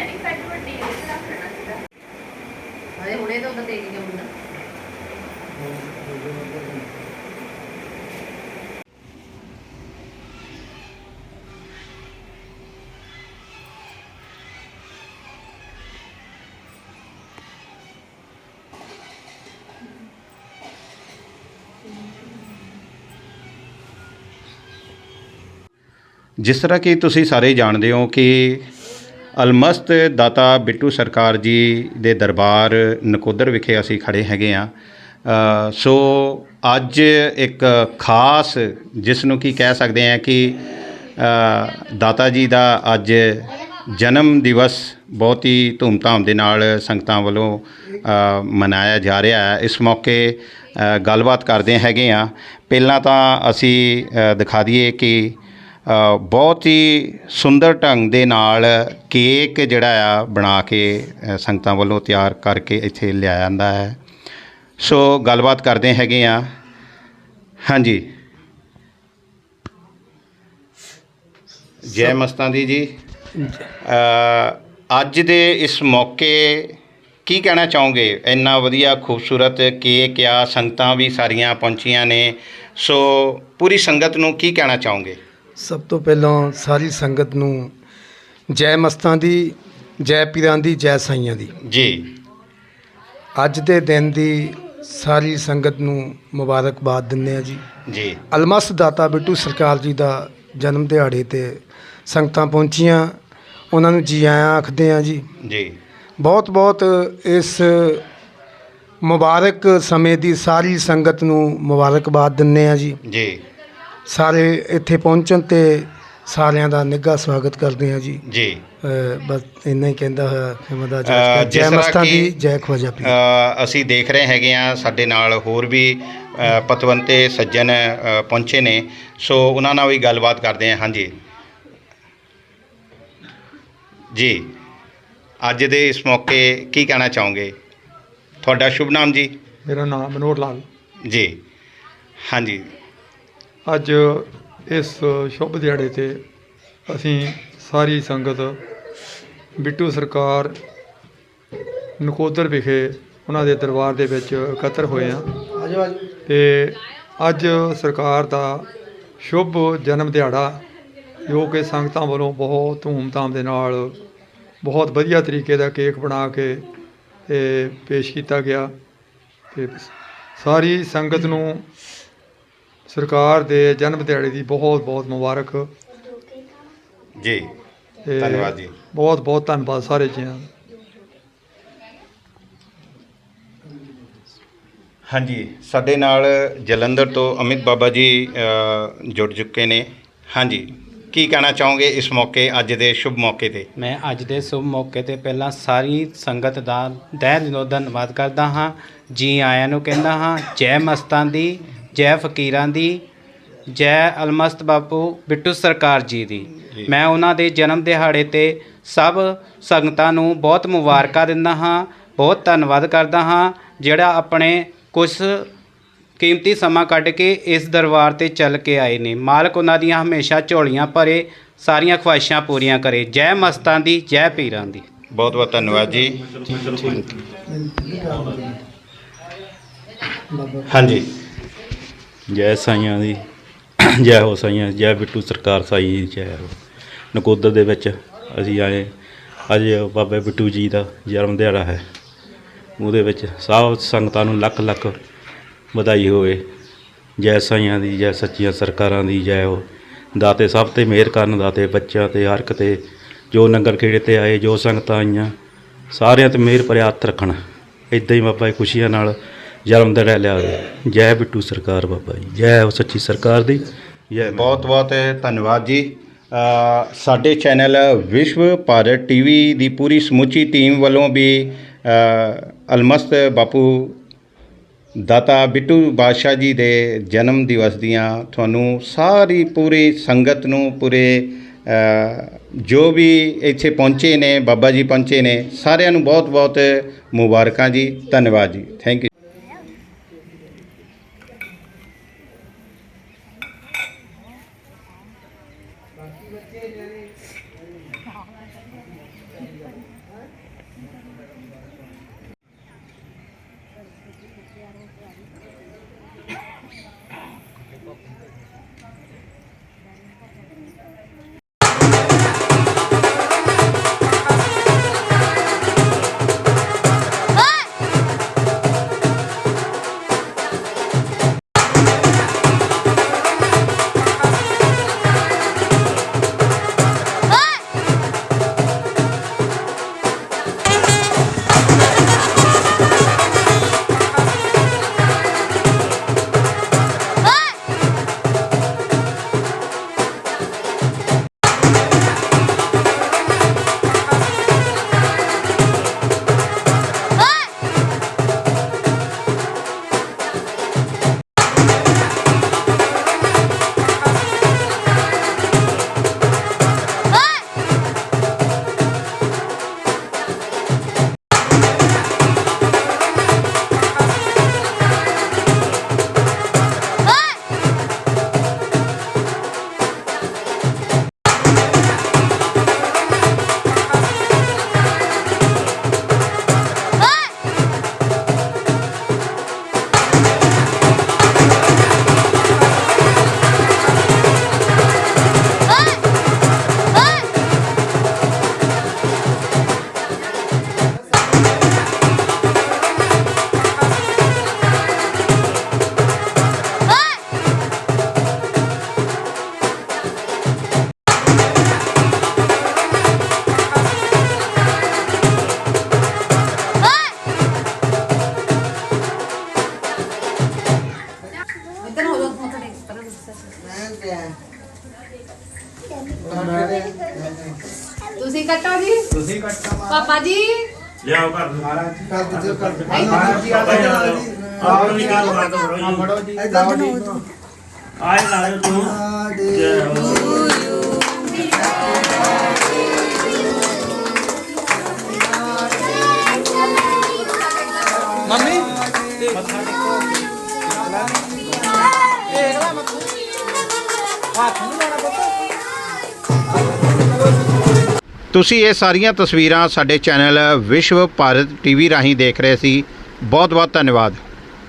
ਬੈਠੇ ਹੈ ਨਹੀਂ ਪੈਟ ਵੱਡੀ ਇਹਦੇ ਤੇ ਰੱਖ ਲੈਣਾ ਸੀਗਾ। ਅਰੇ ਹੁਣੇ ਤਾਂ ਉਹਦਾ ਦੇ ਗਿਆ। ਮੁੰਡਾ ਜਿਸ ਤਰ੍ਹਾਂ ਕਿ ਤੁਸੀਂ ਸਾਰੇ ਜਾਣਦੇ ਹੋ ਕਿ ਅਲਮਸਤ ਦਾਤਾ ਬਿੱਟੂ ਸਰਕਾਰ ਜੀ ਦੇ ਦਰਬਾਰ ਨਕੋਦਰ ਵਿਖੇ ਅਸੀਂ ਖੜੇ ਹੈਗੇ ਆ ਸੋ ਅੱਜ ਇੱਕ ਖਾਸ ਜਿਸ ਨੂੰ ਕੀ ਕਹਿ ਸਕਦੇ ਆ ਕਿ ਦਾਤਾ ਜੀ ਦਾ ਅੱਜ ਜਨਮ ਦਿਵਸ ਬਹੁਤ ਹੀ ਧੂਮਧਾਮ ਦੇ ਨਾਲ ਸੰਗਤਾਂ ਵੱਲੋਂ ਮਨਾਇਆ ਜਾ ਰਿਹਾ ਹੈ। ਇਸ ਮੌਕੇ ਗੱਲਬਾਤ ਕਰਦੇ ਹੈਗੇ ਆ ਪਹਿਲਾਂ ਤਾਂ ਅਸੀਂ ਦਿਖਾ ਦਈਏ ਕਿ ਬਹੁਤ ਹੀ ਸੁੰਦਰ ਢੰਗ ਦੇ ਨਾਲ ਕੇਕ ਜਿਹੜਾ ਆ ਬਣਾ ਕੇ ਸੰਗਤਾਂ ਵੱਲੋਂ ਤਿਆਰ ਕਰਕੇ ਇੱਥੇ ਲਿਆਇਆ ਜਾਂਦਾ ਹੈ। ਸੋ ਗੱਲਬਾਤ ਕਰਦੇ ਹੈਗੇ ਆ। ਹਾਂਜੀ। ਜੈ ਮਸਤਾਂ ਦੀ ਜੀ। ਅੱਜ ਦੇ ਇਸ ਮੌਕੇ ਕੀ ਕਹਿਣਾ ਚਾਹੋਗੇ? ਇੰਨਾ ਵਧੀਆ ਖੂਬਸੂਰਤ ਕੇਕ ਆ ਸੰਗਤਾਂ ਵੀ ਸਾਰੀਆਂ ਪਹੁੰਚੀਆਂ ਨੇ। ਸੋ ਪੂਰੀ ਸੰਗਤ ਨੂੰ ਕੀ ਕਹਿਣਾ ਚਾਹੋਗੇ? ਸਭ ਤੋਂ ਪਹਿਲਾਂ ਸਾਰੀ ਸੰਗਤ ਨੂੰ ਜੈ ਮਸਤਾਂ ਦੀ ਜੈ ਪੀਰਾਂ ਦੀ ਜੈ ਸਾਈਆਂ ਦੀ। ਜੀ। ਅੱਜ ਦੇ ਦਿਨ ਦੀ ਸਾਰੀ ਸੰਗਤ ਨੂੰ ਮੁਬਾਰਕਬਾਦ ਦਿੰਦੇ ਆ ਜੀ। ਜੀ। ਅਲਮਸ ਦਾਤਾ ਬਿੱਟੂ ਸਰਕਾਰ ਜੀ ਦਾ ਜਨਮ ਦਿਹਾੜੇ ਤੇ ਸੰਗਤਾਂ ਪਹੁੰਚੀਆਂ। ਉਹਨਾਂ ਨੂੰ ਜੀ ਆਇਆਂ ਆਖਦੇ ਆ ਜੀ। ਜੀ। ਬਹੁਤ ਬਹੁਤ ਇਸ ਮੁਬਾਰਕ ਸਮੇਂ ਦੀ ਸਾਰੀ ਸੰਗਤ ਨੂੰ ਮੁਬਾਰਕਬਾਦ ਦਿੰਦੇ ਆ ਜੀ। ਜੀ। ਸਾਰੇ ਇੱਥੇ ਪਹੁੰਚਣ ਤੇ ਸਾਰਿਆਂ ਦਾ ਨਿੱਘਾ ਸਵਾਗਤ ਕਰਦੇ ਆ ਜੀ। ਜੀ। ਬਸ ਇੰਨਾ ਹੀ ਕਹਿੰਦਾ ਹੋਇਆ ਖਿਮਦਾ ਅ, ਜੈ ਮਸਤਾਂ ਦੀ ਜੈ ਖਵਾਜਾ ਪੀਰ ਅ, ਅਸੀਂ ਦੇਖ ਰਹੇ ਹੈਗੇ ਆ ਸਾਡੇ ਨਾਲ ਹੋਰ ਵੀ ਪਤਵੰਤੇ ਸੱਜਣ ਪਹੁੰਚੇ ਨੇ। ਸੋ ਉਹਨਾਂ ਨਾਲ ਵੀ ਗੱਲਬਾਤ ਕਰਦੇ ਹਾਂ ਹਾਂਜੀ। ਜੀ ਅੱਜ ਦੇ ਇਸ ਮੌਕੇ ਕੀ ਕਹਿਣਾ ਚਾਹੋਗੇ? ਤੁਹਾਡਾ ਸ਼ੁਭ ਨਾਮ ਜੀ? ਮੇਰਾ ਨਾਮ ਮਨੋਹਰ ਲਾਲ। ਜੀ। ਹਾਂਜੀ। ਅੱਜ ਇਸ ਸ਼ੁਭ ਦਿਹਾੜੇ ਤੇ ਅਸੀਂ ਸਾਰੀ ਸੰਗਤ ਬਿੱਟੂ ਸਰਕਾਰ ਨਕੋਦਰ ਵਿਖੇ ਉਹਨਾਂ ਦੇ ਦਰਬਾਰ ਦੇ ਵਿੱਚ ਇਕੱਤਰ ਹੋਏ ਹਾਂ। ਤੇ ਅੱਜ ਸਰਕਾਰ ਦਾ ਸ਼ੁਭ ਜਨਮ ਦਿਹਾੜਾ ਜੋ ਕਿ ਸੰਗਤਾਂ ਵੱਲੋਂ ਬਹੁਤ ਧੂਮ-ਧਾਮ ਦੇ ਨਾਲ ਬਹੁਤ ਵਧੀਆ ਤਰੀਕੇ ਦਾ ਕੇਕ ਬਣਾ ਕੇ ਤੇ ਪੇਸ਼ ਕੀਤਾ ਗਿਆ। ਤੇ ਸਾਰੀ ਸੰਗਤ ਨੂੰ ਸਰਕਾਰ ਦੇ ਜਨਮ ਦਿਹਾੜੇ ਦੀ ਬਹੁਤ ਬਹੁਤ ਮੁਬਾਰਕ। ਜੀ ਤੇ ਧੰਨਵਾਦ ਜੀ। ਬਹੁਤ ਬਹੁਤ ਧੰਨਵਾਦ ਸਾਰੇ ਜੀਆਂ ਦਾ। ਹਾਂਜੀ ਸਾਡੇ ਨਾਲ ਜਲੰਧਰ ਤੋਂ ਅਮਿਤ ਬਾਬਾ ਜੀ ਅ, ਜੁੜ ਚੁੱਕੇ ਨੇ। ਹਾਂਜੀ ਕੀ ਕਹਿਣਾ ਚਾਹੋਗੇ ਇਸ ਮੌਕੇ ਅੱਜ ਦੇ ਸ਼ੁਭ ਮੌਕੇ ਤੇ? ਮੈਂ ਅੱਜ ਦੇ ਸ਼ੁਭ ਮੌਕੇ ਤੇ ਪਹਿਲਾਂ ਸਾਰੀ ਸੰਗਤ ਦਾ ਤਹਿ ਦਿਲੋਂ ਧੰਨਵਾਦ ਕਰਦਾ ਹਾਂ। ਜੀ ਆਇਆਂ ਨੂੰ ਕਹਿੰਦਾ ਹਾਂ ਜੈ ਮਸਤਾਂ ਦੀ ਜੈ ਫਕੀਰਾਂ ਦੀ ਜੈ ਅਲਮਸਤ ਬਾਪੂ ਬਿੱਟੂ ਸਰਕਾਰ ਜੀ ਦੀ। ਮੈਂ ਉਹਨਾਂ ਦੇ ਜਨਮ ਦਿਹਾੜੇ ਤੇ ਸਭ ਸੰਗਤਾਂ ਨੂੰ ਬਹੁਤ ਮੁਬਾਰਕਾਂ ਦਿੰਦਾ ਹਾਂ ਬਹੁਤ ਧੰਨਵਾਦ ਕਰਦਾ ਹਾਂ ਜਿਹੜਾ ਆਪਣੇ ਕੁਝ ਕੀਮਤੀ ਸਮਾਂ ਕੱਢ ਕੇ ਇਸ ਦਰਬਾਰ ਤੇ ਚੱਲ ਕੇ ਆਏ ਨੇ। ਮਾਲਕ ਉਹਨਾਂ ਦੀਆਂ ਹਮੇਸ਼ਾ ਝੋਲੀਆਂ ਭਰੇ ਸਾਰੀਆਂ ਖੁਆਇਸ਼ਾਂ ਪੂਰੀਆਂ ਕਰੇ। ਜੈ ਮਸਤਾਂ ਦੀ ਜੈ ਪੀਰਾਂ ਦੀ। ਬਹੁਤ ਬਹੁਤ ਧੰਨਵਾਦ ਜੀ। ਹਾਂਜੀ। ਜੈ ਸਾਈਆਂ ਦੀ, ਜੈ ਹੋ ਸਾਈਆਂ, ਜੈ ਬਿੱਟੂ ਸਰਕਾਰ ਸਾਈ ਦੀ ਜੈ ਹੋ। ਨਕੋਦਰ ਦੇ ਵਿੱਚ ਅਸੀਂ ਆਏ, ਅੱਜ ਬਾਬਾ ਬਿੱਟੂ ਜੀ ਦਾ ਜਨਮ ਦਿਹਾੜਾ ਹੈ। ਉਹਦੇ ਵਿੱਚ ਸਭ ਸੰਗਤਾਂ ਨੂੰ ਲੱਖ ਲੱਖ ਵਧਾਈ ਹੋਵੇ। ਜੈ ਸਾਈਆਂ ਦੀ, ਜੈ ਸੱਚੀਆਂ ਸਰਕਾਰਾਂ ਦੀ ਜੈ ਹੋ। ਦਾਤੇ ਸਭ ਤੇ ਮਿਹਰ ਕਰਨ, ਦਾਤੇ ਬੱਚਿਆਂ ਤੇ ਹਰ ਇੱਕ ਤੇ, ਜੋ ਨੰਗਰ ਖੇੜੇ ਤੇ ਆਏ, ਜੋ ਸੰਗਤਾਂ ਆਈਆਂ, ਸਾਰਿਆਂ ਤੇ ਮਿਹਰ ਭਰਿਆ ਹੱਥ ਰੱਖਣ। ਇਦਾਂ ਹੀ ਬਾਬਾ ਖੁਸ਼ੀਆਂ ਨਾਲ ਜਨਮ ਦਿਹਾੜਾ ਲਿਆਵੇ ਜੈ ਬਿੱਟੂ ਸਰਕਾਰ ਬਾਬਾ ਜੀ ਜੈ ਹੋ ਸੱਚੀ ਸਰਕਾਰ ਦੀ। ਜੈ ਬਹੁਤ ਬਹੁਤ ਧੰਨਵਾਦ ਜੀ। ਅ, ਸਾਡੇ ਚੈਨਲ ਵਿਸ਼ਵ ਭਾਰਤ ਟੀਵੀ ਦੀ ਪੂਰੀ ਸਮੁੱਚੀ ਟੀਮ ਵੱਲੋਂ ਵੀ ਅ, ਅਲਮਸਤ ਬਾਪੂ ਦਾਤਾ ਬਿੱਟੂ ਬਾਦਸ਼ਾਹ ਜੀ ਦੇ ਜਨਮ ਦਿਵਸ ਦੀਆਂ ਤੁਹਾਨੂੰ ਸਾਰੀ ਪੂਰੀ ਸੰਗਤ ਨੂੰ ਪੂਰੇ ਅ, ਜੋ ਵੀ ਇੱਥੇ ਪਹੁੰਚੇ ਨੇ ਬਾਬਾ ਜੀ ਪਹੁੰਚੇ ਨੇ ਸਾਰਿਆਂ ਨੂੰ ਬਹੁਤ ਬਹੁਤ ਮੁਬਾਰਕਾਂ ਜੀ। ਧੰਨਵਾਦ ਜੀ। ਥੈਂਕ ਯੂ ਕੱਟੋ ਜੀ। ਤੁਸੀਂ ਕੱਟਾ ਪਾਪਾ ਜੀ। ਲਿਆਓ ਕਰ ਦਿਓ ਮਹਾਰਾਜ ਜੀ ਕਰ ਦਿਓ ਕਰ ਦਿਓ ਮਹਾਰਾਜ ਜੀ ਆ ਜਾਓ ਜੀ। ਆਪ ਵੀ ਕਰ ਮਾਰ ਦੋ ਆ ਫੜੋ ਜੀ ਇਦਾਂ ਜੀ। ਆਏ ਲਾਇਓ ਤੂੰ। ਜੈ ਹੋ। ਮੰਮੀ। ਮੱਥਾ ਟੇਕੋ। ਇਹ ਨਾ ਮੱਥਾ। ਹੱਥ ਨਹੀਂ ਲਾਣਾ ਪੁੱਤ। ਤੁਸੀਂ ਇਹ ਸਾਰੀਆਂ ਤਸਵੀਰਾਂ ਸਾਡੇ ਚੈਨਲ ਵਿਸ਼ਵ ਭਾਰਤ ਟੀਵੀ ਰਾਹੀਂ ਦੇਖ ਰਹੇ ਸੀ। ਬਹੁਤ ਬਹੁਤ ਧੰਨਵਾਦ।